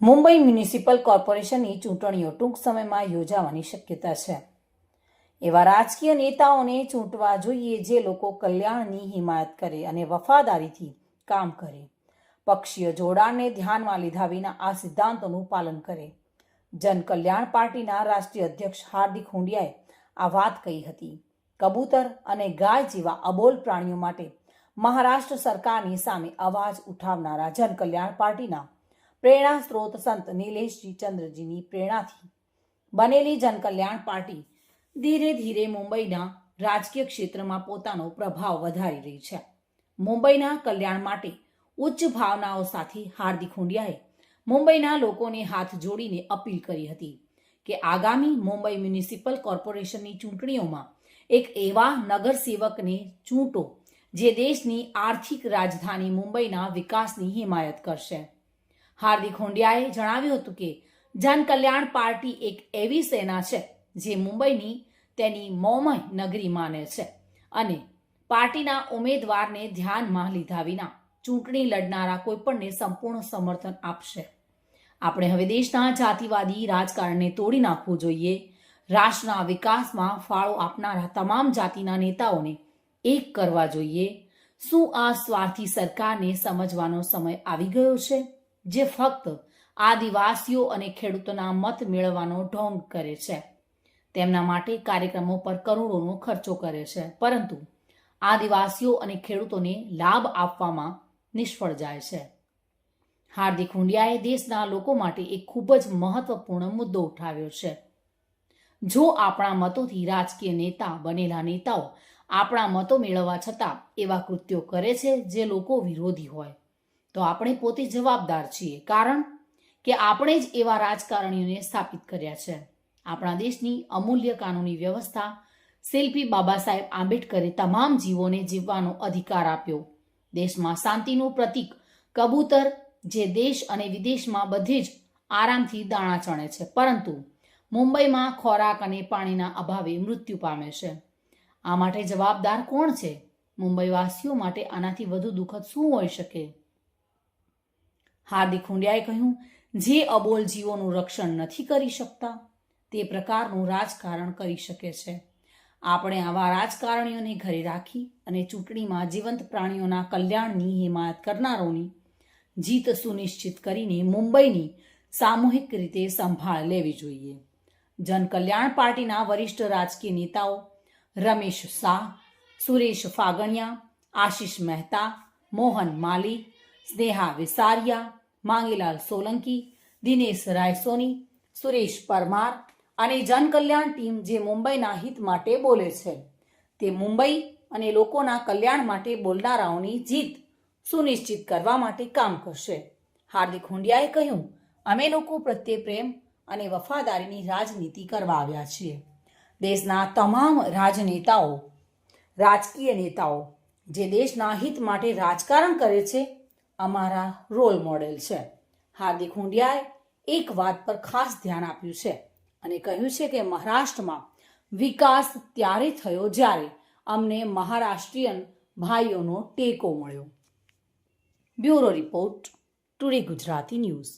Mumbai municipal કોર્પોરેશનની ચૂંટણીઓ ટૂંક સમયમાં યોજાવાની શક્યતા છે. એવા રાજકીય નેતાઓને ચૂંટવા જોઈએ જે લોકો કલ્યાણની હિમાયત કરે અને વફાદારીથી કામ કરે. પક્ષીય જોડાણને ધ્યાનમાં લીધા વિના આ સિદ્ધાંતોનું પાલન કરે. જનકલ્યાણ પાર્ટીના રાષ્ટ્રીય અધ્યક્ષ હાર્દિક હુંડિયાએ આ વાત કહી હતી. કબૂતર અને ગાય જેવા અબોલ પ્રાણીઓ માટે મહારાષ્ટ્ર સરકારની સામે અવાજ ઉઠાવનારા જનકલ્યાણ પાર્ટીના પ્રેરણા સ્ત્રોત સંત નિલેશજી ચંદ્રજીની પ્રેરણાથી બનેલી જનકલ્યાણ પાર્ટી ધીરે ધીરે મુંબઈના રાજકીય ક્ષેત્રમાં પોતાનો પ્રભાવ વધારી રહી છે. મુંબઈના કલ્યાણ માટે ઉચ્ચ ભાવનાઓ સાથે હાર્દિક હુંડિયાએ મુંબઈના લોકોને હાથ જોડીને અપીલ કરી હતી કે આગામી મુંબઈ મ્યુનિસિપલ કોર્પોરેશનની ચૂંટણીઓમાં એક એવા નગરસેવકને ચૂંટો જે દેશની આર્થિક રાજધાની મુંબઈના વિકાસની હિમાયત કરશે. હાર્દિક હોંડિયાએ જણાવ્યું હતું કે જન કલ્યાણ પાર્ટી એક એવી સેના છે જે મુંબઈની તેની મોમય નગરી માને છે અને પાર્ટીના ઉમેદવારને ધ્યાનમાં લીધા વિના ચૂંટણી લડનારા કોઈપણને સંપૂર્ણ સમર્થન આપશે. આપણે હવે દેશના જાતિવાદી રાજકારણને તોડી નાખવું જોઈએ. રાષ્ટ્રના વિકાસમાં ફાળો આપનારા તમામ જાતિના નેતાઓને એક કરવા જોઈએ. શું આ સ્વાર્થી સરકારને સમજવાનો સમય આવી ગયો છે? જે ફક્ત આદિવાસીઓ અને ખેડૂતોના મત મેળવવાનો ઢોંગ કરે છે. તેમના માટે કાર્યક્રમો પર કરોડોનો ખર્ચો કરે છે. પરંતુ આદિવાસીઓ અને ખેડૂતોને લાભ આપવામાં નિષ્ફળ જાય છે. હાર્દિક હુંડિયાએ દેશના લોકો માટે એક ખૂબ જ મહત્વપૂર્ણ મુદ્દો ઉઠાવ્યો છે. જો આપણા મતોથી રાજકીય નેતા બનેલા નેતાઓ આપણા મતો મેળવવા છતાં એવા કૃત્યો કરે છે જે લોકો વિરોધી હોય તો આપણે પોતે જવાબદાર છીએ. કારણ કે આપણે જ એવા રાજકારણીઓને સ્થાપિત કર્યા છે. આપણા દેશની અમૂલ્ય કાનૂની વ્યવસ્થા શિલ્પી બાબા સાહેબ આંબેડકરે તમામ જીવોને જીવવાનો અધિકાર આપ્યો. દેશમાં શાંતિનું પ્રતીક કબૂતર જે દેશ અને વિદેશમાં બધે જ આરામથી દાણા ચણે છે. પરંતુ મુંબઈમાં ખોરાક અને પાણીના અભાવે મૃત્યુ પામે છે. આ માટે જવાબદાર કોણ છે? મુંબઈવાસીઓ માટે આનાથી વધુ દુઃખદ શું હોઈ શકે? હાર્દિક હુંડિયાએ કહ્યું, જે અબોલ જીવોનું રક્ષણ નથી કરી શકતા, તે પ્રકારનું રાજકારણ કરી શકે છે. આપણે આવા રાજકારણીઓને ઘરે રાખી અને ચૂંટણીમાં જીવંત પ્રાણીઓના કલ્યાણની હિમાયત કરનારોની જીત સુનિશ્ચિત કરીને મુંબઈની સામૂહિક રીતે સંભાળ લેવી જોઈએ. જનકલ્યાણ પાર્ટીના વરિષ્ઠ રાજકીય નેતાઓ રમેશ શાહ, સુરેશ ફાગણિયા, આશિષ મહેતા, મોહન માલી સ્નેહા વિસારિયા માંગીલાલ સોલંકી, દિનેશ રાયસોની, સુરેશ પરમાર અને જનકલ્યાણ ટીમ જે મુંબઈના હિત માટે બોલે છે. તે મુંબઈ અને લોકોના કલ્યાણ માટે બોલનારાઓની જીત સુનિશ્ચિત કરવા માટે કામ કરશે. હાર્દિક હુંડિયાએ કહ્યું, અમે લોકો પ્રત્યે પ્રેમ અને વફાદારીની રાજનીતિ કરવા આવ્યા છીએ. દેશના તમામ રાજનેતાઓ, રાજકીય નેતાઓ, જે દેશના હિત માટે રાજકારણ કરે છે અમારા રોલ મોડેલ છે. હાર્દિક હુંડિયાએ એક વાત પર ખાસ ધ્યાન આપ્યું છે અને કહ્યું છે કે મહારાષ્ટ્રમાં વિકાસ ત્યારે થયો જ્યારે અમને મહારાષ્ટ્રીયન ભાઈઓનો ટેકો મળ્યો. Bureau report, today Gujarati news.